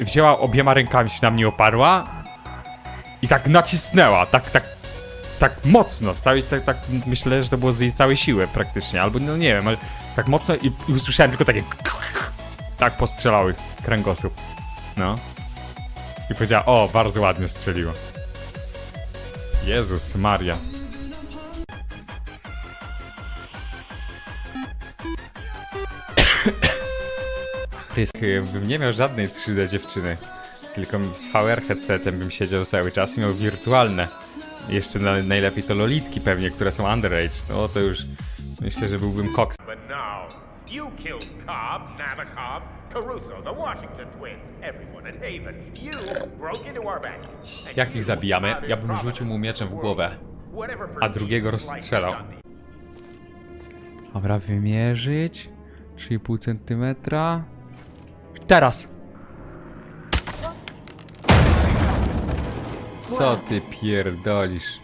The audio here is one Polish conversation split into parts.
wzięła obiema rękami się na mnie oparła i tak nacisnęła, tak, tak, tak mocno, stały, tak, tak, myślę, że to było z jej całej siły praktycznie, albo no nie wiem, ale tak mocno i, i usłyszałem tylko takie tak postrzelały kręgosłup, no. I powiedziała, o, bardzo ładnie strzeliło. Jezus Maria. Jest, bym nie miał żadnej 3D dziewczyny, tylko z VR headsetem bym siedział cały czas i miał wirtualne. Jeszcze na, najlepiej to lolitki pewnie, które są underage. No to już myślę, że byłbym koks. But you killed Cobb, Nabokov, Caruso, the Washington twins, everyone at Haven. You broke into our bank. Jak ich zabijamy? Ja bym rzucił mu mieczem w głowę, a drugiego rozstrzelał. Dobra, wymierzyć. 3,5 centymetra. Teraz! Co ty pierdolisz?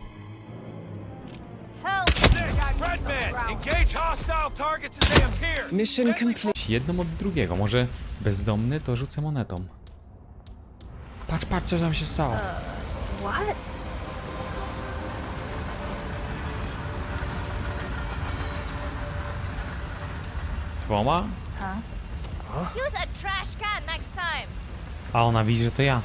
Mission complete. Jedną od drugiego. Może bezdomny to rzucę monetą. Patrz, patrz, co tam się stało. What? Dwoma? A trash can next time. A ona widzi, że to ja.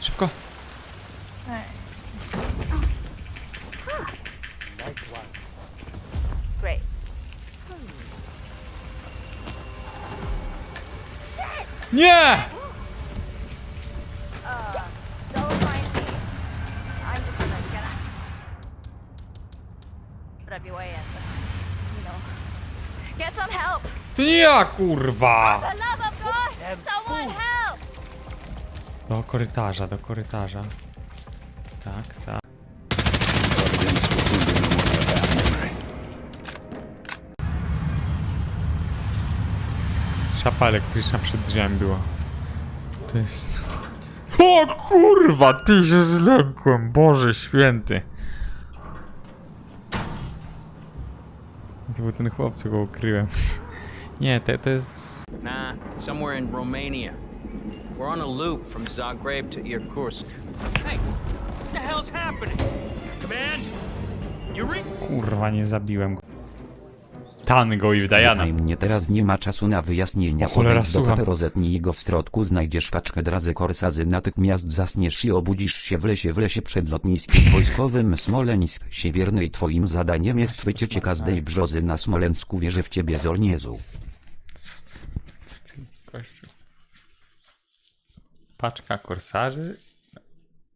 Szybko. Great. Nie! To nie ja, kurwa! Do korytarza, do korytarza. Tak, tak. Szapa elektryczna przed drzwiami była. To jest... O kurwa, ty się zlękłem, Boże święty. To był ten chłop, co go ukryłem. Nie, to, to jest... Nah, somewhere in Romania. We're on a loop from Zagreb to Irkutsk. Hey, what the hell's happening? Command, Kurwa, nie zabiłem go. Tango i Diana. Słuchaj mnie teraz nie ma czasu na wyjaśnienia. O cholera, Podejdź do słucham. Pepe, rozetnij jego w środku, znajdziesz paczkę drazy korsazy, natychmiast zasniesz i obudzisz się w lesie w lesie przed lotniskiem wojskowym Smoleńsk Siewiernej. Twoim zadaniem jest wyciecie każdej brzozy na Smolensku. Wierzę w ciebie Zorniezu. Paczka korsarzy.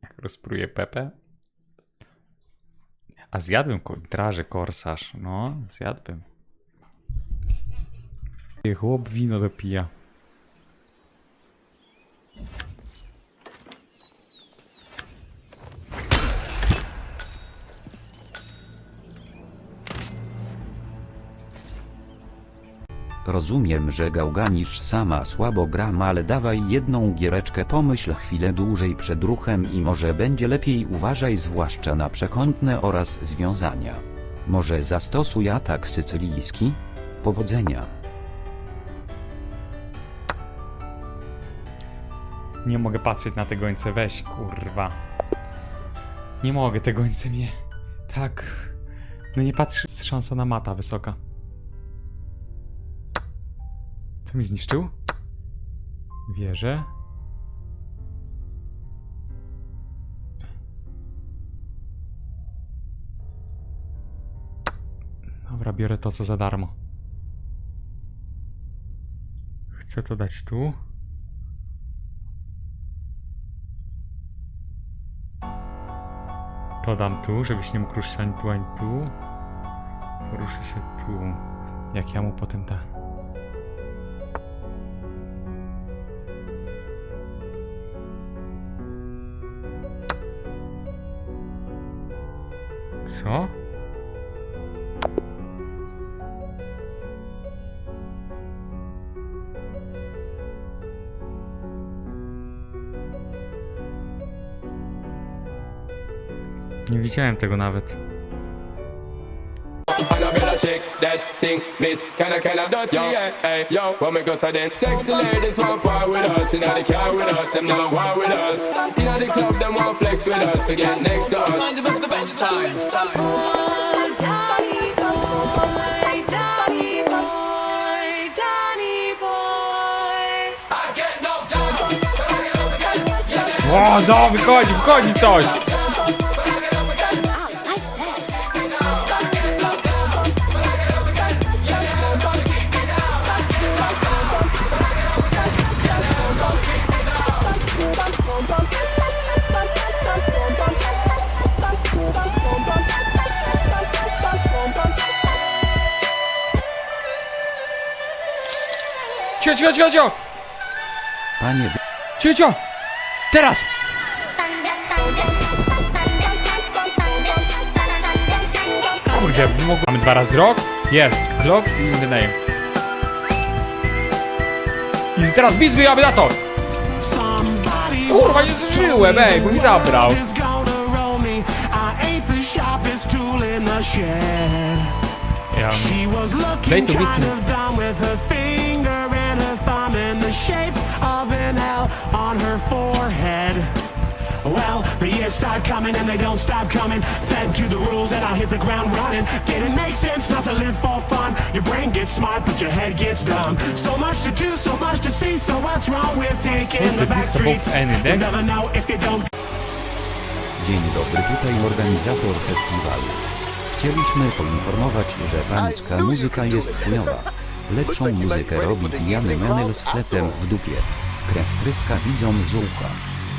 Jak rozpruje Pepe. A zjadłem draże korsarz. No, zjadłem. Chłop wino dopija. Rozumiem, że gałganisz sama słabo gram, ale dawaj jedną giereczkę, pomyśl chwilę dłużej przed ruchem i może będzie lepiej uważaj zwłaszcza na przekątne oraz związania. Może zastosuj atak sycylijski? Powodzenia. Nie mogę patrzeć na te gońce, weź kurwa. Nie mogę, te gońce mnie. Tak. No nie patrz, szansa na mata wysoka. Co mi zniszczył? Wieżę. Dobra, biorę to co za darmo. Chcę to dać tu. To dam tu, żebyś nie mógł ruszyć ani tu, ani tu. Poruszę się tu. Jak ja mu potem te... Co? Nie widziałem tego nawet. And I better check that thing, miss. Kinda, kinda dirty, yeah. Hey, yo, when we go so then sexy ladies want part with us. Inna the car with us, them not war with us. Inna the club, them want flex with us to get next to us. Oh, Danny boy, Danny boy, Danny boy. O, no, wychodzi, wychodzi coś! Cicho, cicho, cicho, cicho! Panie Cicho, cicho! Teraz! Kurde, mogło... Mamy dwa razy rok? Jest. Clocks i the name. I teraz beat zbijamy na to! Kurwa, nie zużyłem, ej, bo mi zabrał. Ja... She was Play shape of an L on her forehead. Well, the years start coming and they don't stop coming. Fed to the rules and I hit the ground running. Didn't make sense not to live for fun. Your brain gets smart, but your head gets dumb. So much to do, so much to see. So what's wrong with taking the the back streets? any You deck. never know if you don't Dzień dobry, tutaj organizator festiwalu. Chcieliśmy poinformować, że pańska muzyka jest chujowa. Lepszą muzykę robi pijany menel z fletem w dupie. Krew tryska widzom z ucha.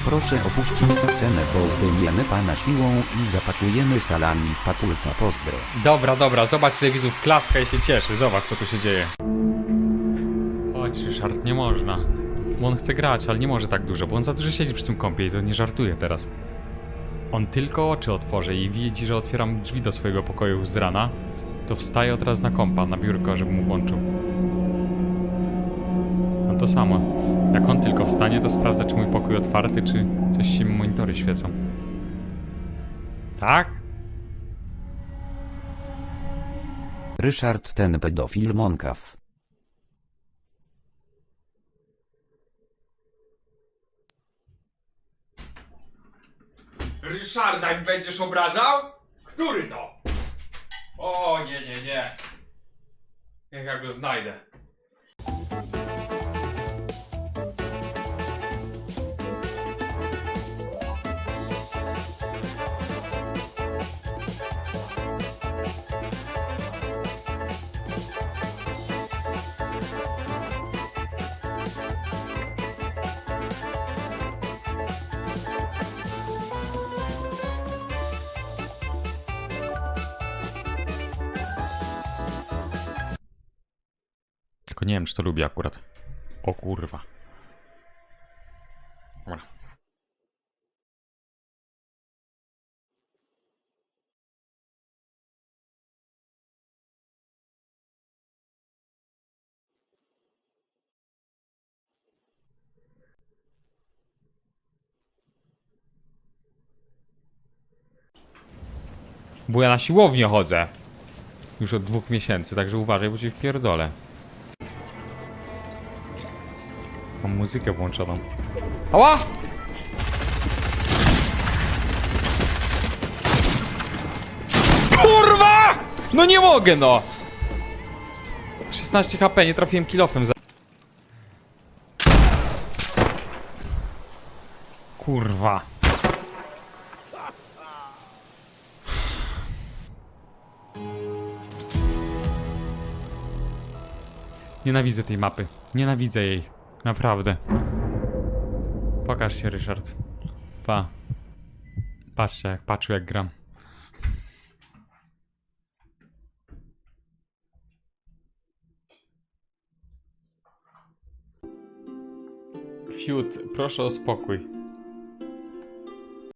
Proszę opuścić scenę, bo zdejmiemy pana siłą i zapakujemy salami w patulca pozdro. Dobra, dobra, zobacz ile widzów klaska i się cieszy. Zobacz co tu się dzieje. Chodź, Ryszard, nie można. Bo on chce grać, ale nie może tak dużo, bo on za dużo siedzi przy tym kąpie i to nie żartuje teraz. On tylko oczy otworzy i widzi, że otwieram drzwi do swojego pokoju z rana, to wstaje od razu na kompa, na biurko, żeby mu włączył. No to samo. Jak on tylko wstanie, to sprawdza, czy mój pokój otwarty, czy coś się monitory świecą. Tak? Ryszard ten pedofil Monkaw. Ryszarda będziesz obrażał? Który to? O, nie, nie, nie. Jak ja go znajdę. Tylko nie wiem, czy to lubię akurat. O kurwa. Dobra. Bo ja na siłownię chodzę. Już od dwóch miesięcy, także uważaj, bo cię wpierdolę. Muzykę włączoną. Ała! Kurwa! No nie mogę, no! 16 HP, nie trafiłem kilofem za... Kurwa. Nienawidzę tej mapy. Nienawidzę jej. Naprawdę. Pokaż się, Ryszard. Pa. Patrzcie, jak patrzył, jak gram. Fiut, proszę o spokój.